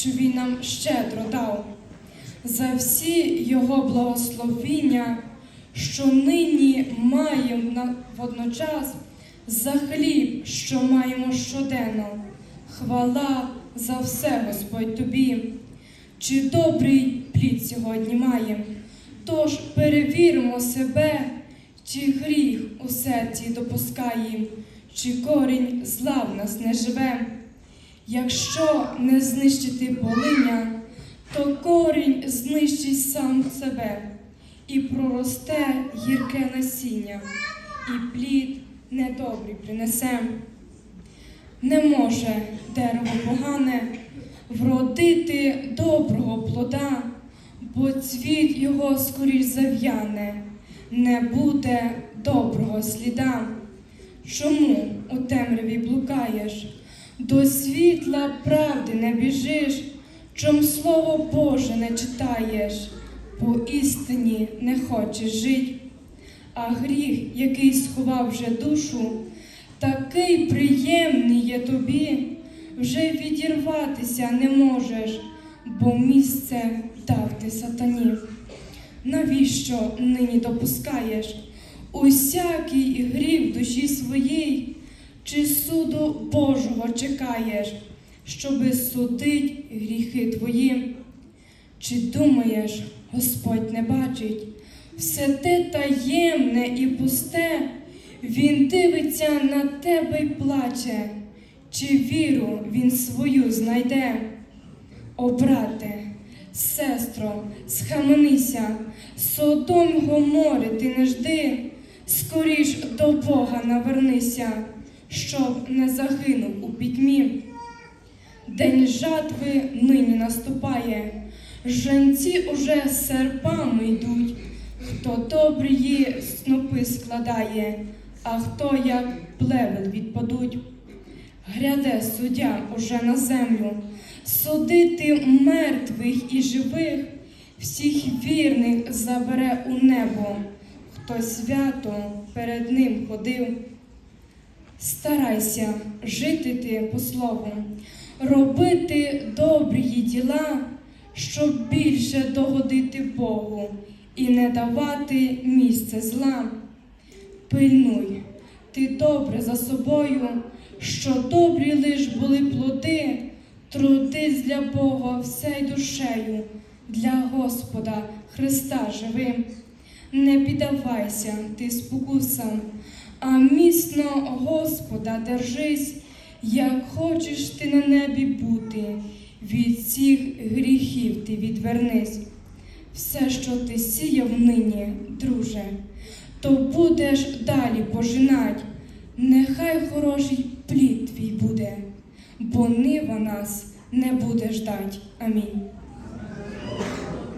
що він нам щедро дав, за всі його благословіння, що нині маємо водночас, за хліб, що маємо щоденно. Хвала за все, Господь тобі. Чи добрий плід сьогодні маєм? Тож перевіримо себе, чи гріх у серці допускає, чи корінь зла в нас не живе. Якщо не знищити полиння, то корінь знищить сам себе і проросте гірке насіння, і плід недобрий принесе. Не може дерево погане вродити доброго плода, бо цвіт його скоріш зав'яне, не буде доброго сліда. Чому у темряві блукаєш, до світла правди не біжиш, чом слово Боже не читаєш, по істині не хочеш жить, а гріх, який сховав вже душу, такий приємний є тобі, вже відірватися не можеш, бо місце дав ти сатані. Навіщо нині допускаєш? Усякий гріх душі своїй, чи суду Божого чекаєш, щоби судить гріхи твої? Чи думаєш, Господь не бачить? Все те таємне і пусте, Він дивиться на тебе й плаче, чи віру він свою знайде? О, брате, сестро, схаменися, Содом Гомори ти не жди, скоріш до Бога навернися, щоб не загинув у пітьмі. День жатви нині наступає, женці уже серпами йдуть, хто добрі снопи складає, а хто як плевел відпадуть. Гряде суддя уже на землю, судити мертвих і живих, всіх вірних забере у небо, хто свято перед ним ходив. Старайся жити ти по слову, робити добрі діла, щоб більше догодити Богу і не давати місце зла. Пильнуй, ти добре за собою, що добрі лиш були плоди, трудись для Бога всей душею, для Господа Христа живи. Не піддавайся ти спокусам, а міцно Господа держись, як хочеш ти на небі бути, від всіх гріхів ти відвернись. Все, що ти сіяв нині, друже, то будеш далі пожинать. Нехай хороший плід твій буде, бо нива нас не буде ждать. Амінь.